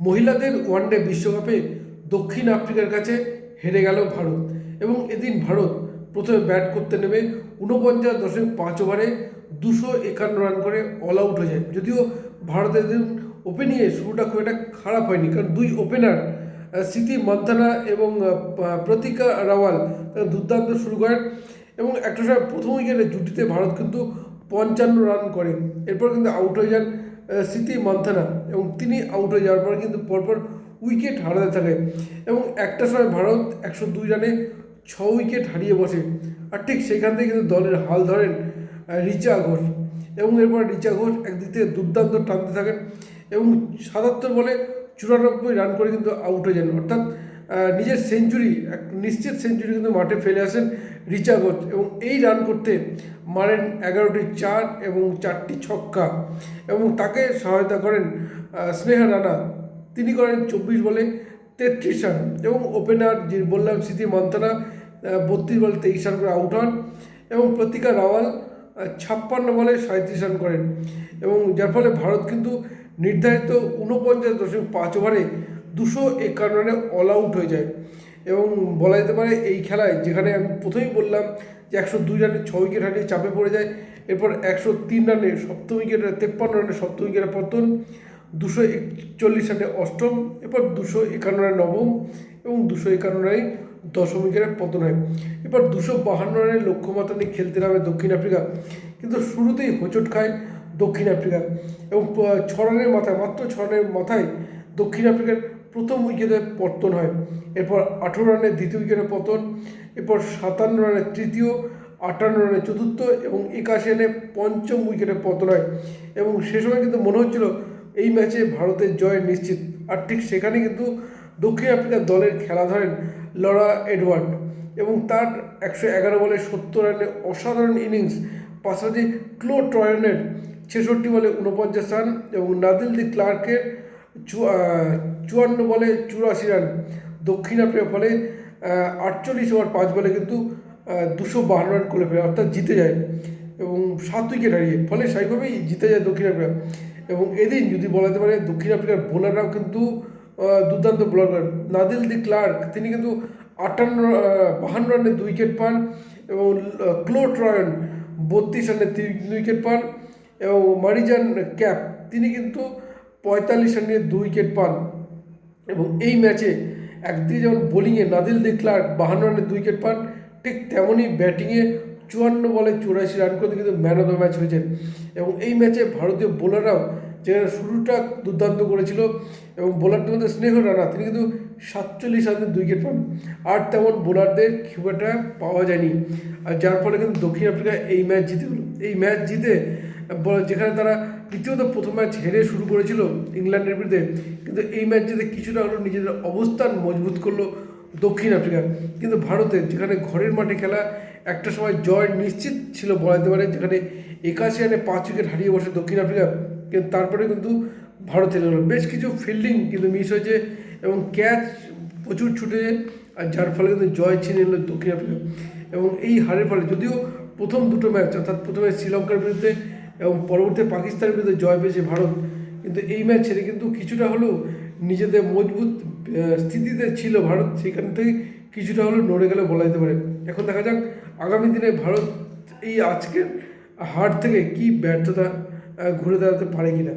মহিলাদের ওয়ানডে বিশ্বকাপে দক্ষিণ আফ্রিকার কাছে হেরে গেল ভারত এবং এদিন ভারত প্রথমে ব্যাট করতে নেমে ঊনপঞ্চাশ দশমিক পাঁচ ওভারে দুশো একান্ন রান করে অল আউট হয়ে যায়। যদিও ভারতের দিন ওপেনিংয়ে শুরুটা খুব একটা খারাপ হয়নি, কারণ দুই ওপেনার স্মৃতি মান্থানা এবং প্রতিকা রাওয়াল দুর্দান্ত শুরু করেন এবং একটা সময় প্রথম উইকেটে জুটিতে ভারত কিন্তু পঞ্চান্ন রান করে। এরপর কিন্তু আউট হয়ে যান স্মৃতি মান্থানা এবং তিনি আউট হয়ে যাওয়ার পর কিন্তু পরপর উইকেট হারাতে থাকে এবং একটা সময় ভারত একশো দুই রানে ছ উইকেট হারিয়ে বসে। আর ঠিক সেখান থেকে কিন্তু দলের হাল ধরেন রিচা ঘোষ এবং এরপর রিচা ঘোষ একদিক থেকে দুর্দান্ত টানতে থাকেন এবং সাতাত্তর বলে চুরানব্বই রান করে কিন্তু আউট হয়ে যান। অর্থাৎ নিজের সেঞ্চুরি এক নিশ্চিত সেঞ্চুরি কিন্তু মাঠে ফেলে আসেন রিচা এবং এই রান করতে মারেন এগারোটি চার এবং চারটি ছক্কা এবং তাকে সহায়তা করেন স্নেহা রানা। তিনি করেন চব্বিশ বলে তেত্রিশ রান এবং ওপেনার যে বললাম স্মৃতি মন্থনা বত্রিশ বলে তেইশ রান করে আউট হন এবং প্রতিকা রাওয়াল ছাপ্পান্ন বলে সাঁত্রিশ রান করেন এবং যার ফলে ভারত কিন্তু নির্ধারিত উনপঞ্চাশ দশমিক পাঁচ ওভারে দুশো একান্ন রানে অল আউট হয়ে যায়। এবং বলা যেতে পারে এই খেলায় যেখানে আমি প্রথমেই বললাম যে একশো দুই রানে ছ উইকেট হারিয়ে চাপে পড়ে যায়, এরপর একশো তিন রানে সপ্তম উইকেটে তেপ্পান্ন রানে সপ্তম উইকেটে পতন, দুশো একচল্লিশ রানে অষ্টম, এরপর দুশো একান্ন রানে নবম এবং দুশো একান্ন রানে দশম উইকেটে পতন হয়। এরপর দুশো বাহান্ন রানের লক্ষ্যমাত্রা নিয়ে খেলতে নামে দক্ষিণ আফ্রিকা, কিন্তু শুরুতেই হোঁচট খায় দক্ষিণ আফ্রিকা এবং ছ রানের মাথায়, মাত্র ছ রানের মাথায় দক্ষিণ আফ্রিকার প্রথম উইকেটে পতন হয়। এরপর আঠেরো রানের দ্বিতীয় উইকেটে পতন, এরপর সাতান্ন রানের তৃতীয়, আটান্ন রানের চতুর্থ এবং একাশি রানে পঞ্চম উইকেটে পতন হয়। এবং সে সময় কিন্তু মনে হচ্ছিল এই ম্যাচে ভারতের জয় নিশ্চিত। আর ঠিক সেখানে কিন্তু দক্ষিণ আফ্রিকার দলের খেলা ধরেন লরা এডওয়ার্ড। এবং তার একশো এগারো বলে সত্তর রানের অসাধারণ ইনিংস, পাশাপাশি ক্লো ট্রয়নের ছেষট্টি বলে উনপঞ্চাশ রান এবং নাদিল দি ক্লার্কের চুয়ান্ন বলে চুরাশি রান। দক্ষিণ আফ্রিকার ফলে আটচল্লিশ ওভার পাঁচ বলে কিন্তু দুশো বাহান্ন রান করে ফেলে, অর্থাৎ জিতে যায়। এবং সাত উইকেট হারিয়ে, ফলে সেইভাবেই জিতে যায় দক্ষিণ আফ্রিকা। এবং এদিন যদি বলা যেতে পারে, দক্ষিণ আফ্রিকার বোলাররাও কিন্তু দুর্দান্ত বোলার করেন নাদিল দি ক্লার্ক, তিনি কিন্তু আটান্ন বাহান্ন রানে দুই উইকেট পান এবং ক্লো ট্রয়ন বত্রিশ রানে তিন উইকেট পান এবং মারিজান ক্যাপ, তিনি কিন্তু পঁয়তাল্লিশ রানে দুই উইকেট পান এবং এই ম্যাচে একদিকে যেমন বোলিংয়ে নাদিল দি ক্লার্ক বাহান্ন রানে দুই উইকেট পান, ঠিক তেমনই ব্যাটিংয়ে চুয়ান্ন বলে চুরাশি রান করতে কিন্তু ম্যান অফ দ্য ম্যাচ হয়েছেন। এবং এই ম্যাচে ভারতীয় বোলাররাও যেখানে শুরুটা দুর্দান্ত করেছিল এবং বোলারদের মধ্যে স্নেহ রানা, তিনি কিন্তু সাতচল্লিশ রানে দুই উইকেট পান। আর তেমন বোলারদের একটা পাওয়া যায়নি। আর যার ফলে কিন্তু দক্ষিণ আফ্রিকা এই ম্যাচ জিতে এই ম্যাচ জিতে যেখানে তারা রীতিমতো প্রথম ম্যাচ হেরে শুরু করেছিল ইংল্যান্ডের বিরুদ্ধে। কিন্তু এই ম্যাচ কিছুটা হলো নিজেদের অবস্থান মজবুত করল দক্ষিণ আফ্রিকা। কিন্তু ভারতের যেখানে ঘরের মাঠে খেলা, একটা সময় জয় নিশ্চিত ছিল বলা যেতে পারে, যেখানে একাশি রানে পাঁচ উইকেট হারিয়ে বসে দক্ষিণ আফ্রিকা। কিন্তু তারপরে কিন্তু ভারত হেরে গেল। বেশ কিছু ফিল্ডিং কিন্তু মিস হয়েছে এবং ক্যাচ প্রচুর ছুটে আর যার ফলে কিন্তু জয় ছিনে নিল দক্ষিণ আফ্রিকা। এবং এই হারের ফলে যদিও প্রথম দুটো ম্যাচ, অর্থাৎ প্রথমে শ্রীলঙ্কার বিরুদ্ধে এবং পরবর্তী পাকিস্তানের বিরুদ্ধে জয় পেয়েছে ভারত। কিন্তু এই ম্যাচ ছেড়ে কিন্তু কিছুটা হলেও নিজেদের মজবুত স্থিতিতে ছিল ভারত। সেখান থেকে কিছুটা হলেও নড়ে গেলে বলা যেতে পারে। এখন দেখা যাক আগামী দিনে ভারত এই আজকের হার থেকে কি ব্যর্থতা ঘুরে দাঁড়াতে পারে কিনা।